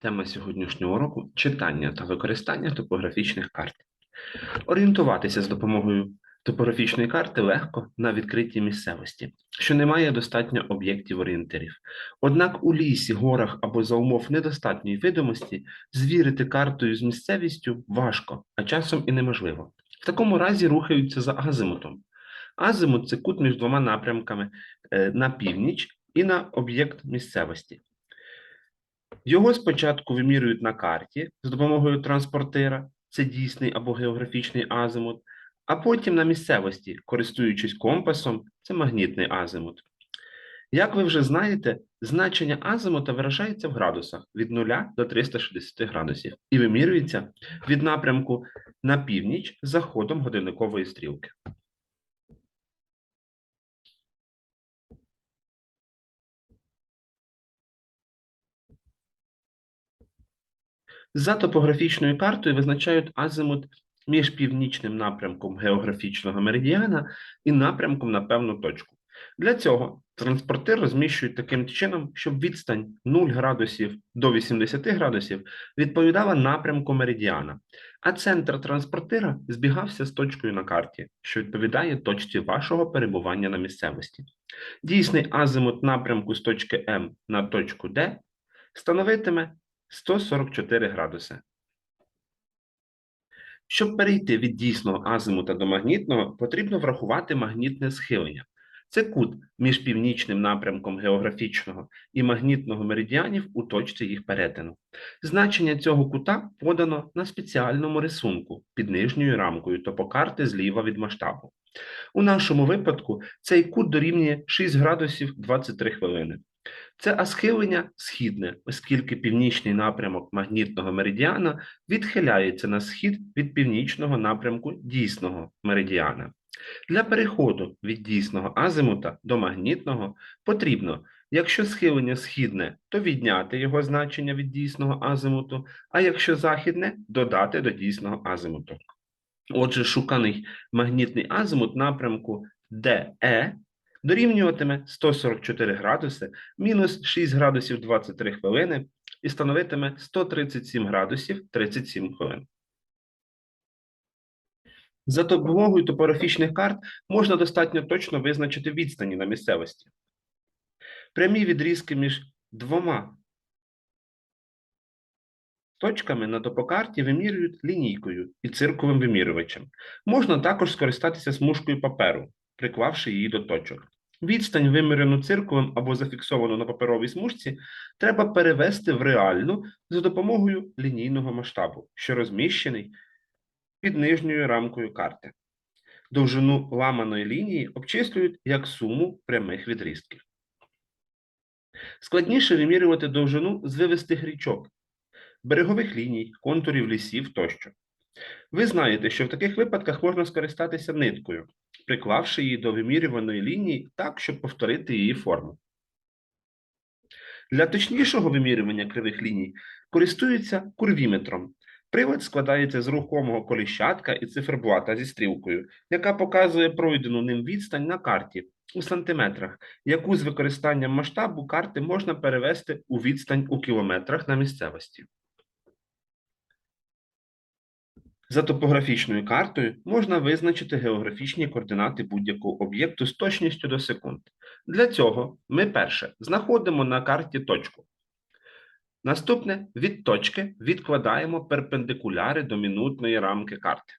Тема сьогоднішнього уроку читання та використання топографічних карт. Орієнтуватися з допомогою топографічної карти легко на відкритій місцевості, що не має достатньо об'єктів орієнтирів. Однак у лісі, горах або за умов недостатньої видимості звірити картою з місцевістю важко, а часом і неможливо. В такому разі рухаються за азимутом. Азимут це кут між двома напрямками е, на північ і на об'єкт місцевості. Його спочатку вимірюють на карті з допомогою транспортира, це дійсний або географічний азимут, а потім на місцевості, користуючись компасом, це магнітний азимут. Як ви вже знаєте, значення азимута виражається в градусах від 0 до 360 градусів і вимірюється від напрямку на північ за ходом годинникової стрілки. За топографічною картою визначають азимут між північним напрямком географічного меридіана і напрямком на певну точку. Для цього транспортир розміщують таким чином, щоб відстань 0 градусів до 80 градусів відповідала напрямку меридіана, а центр транспортира збігався з точкою на карті, що відповідає точці вашого перебування на місцевості. Дійсний азимут напрямку з точки М на точку Д становитиме 144 градуси. Щоб перейти від дійсного азимута до магнітного, потрібно врахувати магнітне схилення. Це кут між північним напрямком географічного і магнітного меридіанів у точці їх перетину. Значення цього кута подано на спеціальному рисунку під нижньою рамкою топокарти зліва від масштабу. У нашому випадку цей кут дорівнює 6 градусів 23 хвилини. Це асхилення східне, оскільки північний напрямок магнітного меридіана відхиляється на схід від північного напрямку дійсного меридіана. Для переходу від дійсного азимута до магнітного потрібно, якщо схилення східне, то відняти його значення від дійсного азимуту, а якщо західне додати до дійсного азимуту. Отже, шуканий магнітний азимут напрямку DE дорівнюватиме 144 градуси мінус 6 градусів 23 хвилини і становитиме 137 градусів 37 хвилин. За допомогою топографічних карт можна достатньо точно визначити відстані на місцевості. Прямі відрізки між двома точками на топокарті вимірюють лінійкою і цирковим вимірювачем. Можна також скористатися смужкою паперу, приклавши її до точок. Відстань, вимірену циркулем або зафіксовану на паперовій смужці, треба перевести в реальну за допомогою лінійного масштабу, що розміщений під нижньою рамкою карти. Довжину ламаної лінії обчислюють як суму прямих відрізків. Складніше вимірювати довжину звивистих річок, берегових ліній, контурів лісів тощо. Ви знаєте, що в таких випадках можна скористатися ниткою, приклавши її до вимірюваної лінії так, щоб повторити її форму. Для точнішого вимірювання кривих ліній користуються курвіметром. Привод складається з рухомого коліщатка і циферблата зі стрілкою, яка показує пройдену ним відстань на карті у сантиметрах, яку з використанням масштабу карти можна перевести у відстань у кілометрах на місцевості. За топографічною картою можна визначити географічні координати будь-якого об'єкту з точністю до секунд. Для цього ми перше знаходимо на карті точку. Наступне від точки відкладаємо перпендикуляри до мінутної рамки карти.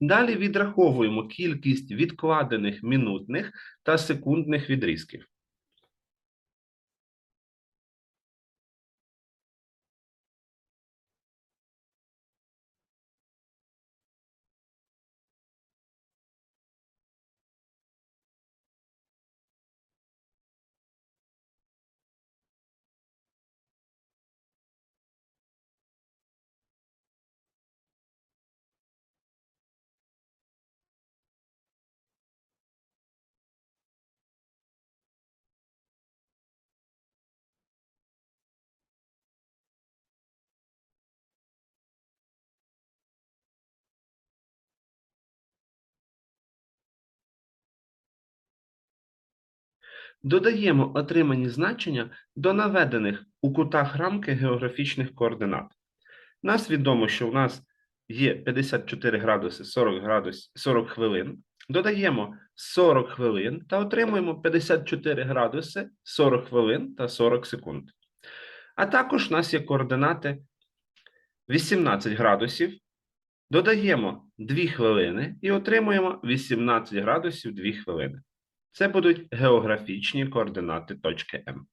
Далі відраховуємо кількість відкладених мінутних та секундних відрізків. Додаємо отримані значення до наведених у кутах рамки географічних координат. Нас відомо, що в нас є 54 градуси 40 градус 40 хвилин. Додаємо 40 хвилин та отримуємо 54 градуси 40 хвилин та 40 секунд. А також у нас є координати 18 градусів. Додаємо 2 хвилини і отримуємо 18 градусів 2 хвилини. Це будуть географічні координати точки М.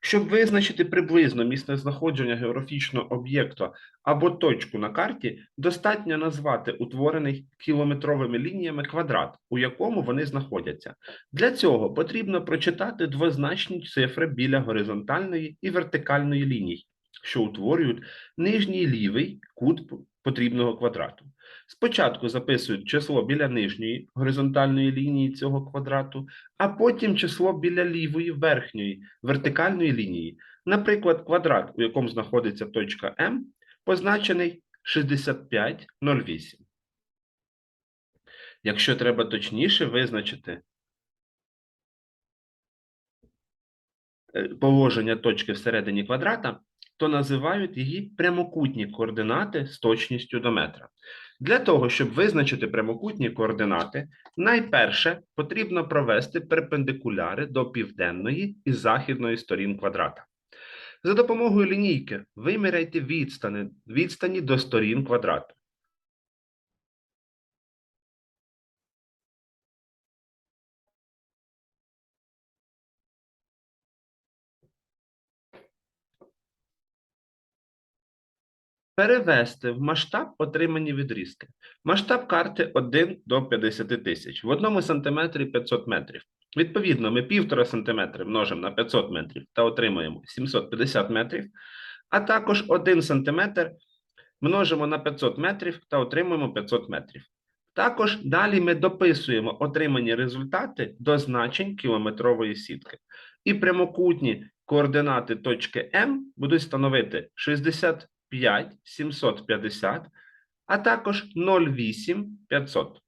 Щоб визначити приблизно місце знаходження географічного об'єкту або точку на карті, достатньо назвати утворений кілометровими лініями квадрат, у якому вони знаходяться. Для цього потрібно прочитати двозначні цифри біля горизонтальної і вертикальної ліній, що утворюють нижній лівий кут потрібного квадрату. Спочатку записують число біля нижньої горизонтальної лінії цього квадрату, а потім число біля лівої верхньої вертикальної лінії. Наприклад, квадрат, у якому знаходиться точка М, позначений 65,08. Якщо треба точніше визначити е, положення точки всередині квадрата, то називають її прямокутні координати з точністю до метра. Для того, щоб визначити прямокутні координати, найперше потрібно провести перпендикуляри до південної і західної сторін квадрата. За допомогою лінійки виміряйте відстані, відстані до сторін квадрату. Перевести в масштаб отримані відрізки. Масштаб карти 1 до 50 тисяч. В одному сантиметрі 500 метрів. Відповідно, ми 1,5 сантиметри множимо на 500 метрів та отримуємо 750 метрів, а також 1 сантиметр множимо на 500 метрів та отримуємо 500 метрів. Також далі ми дописуємо отримані результати до значень кілометрової сітки. І прямокутні координати точки М будуть становити 60 5 750, а також 0,8 500.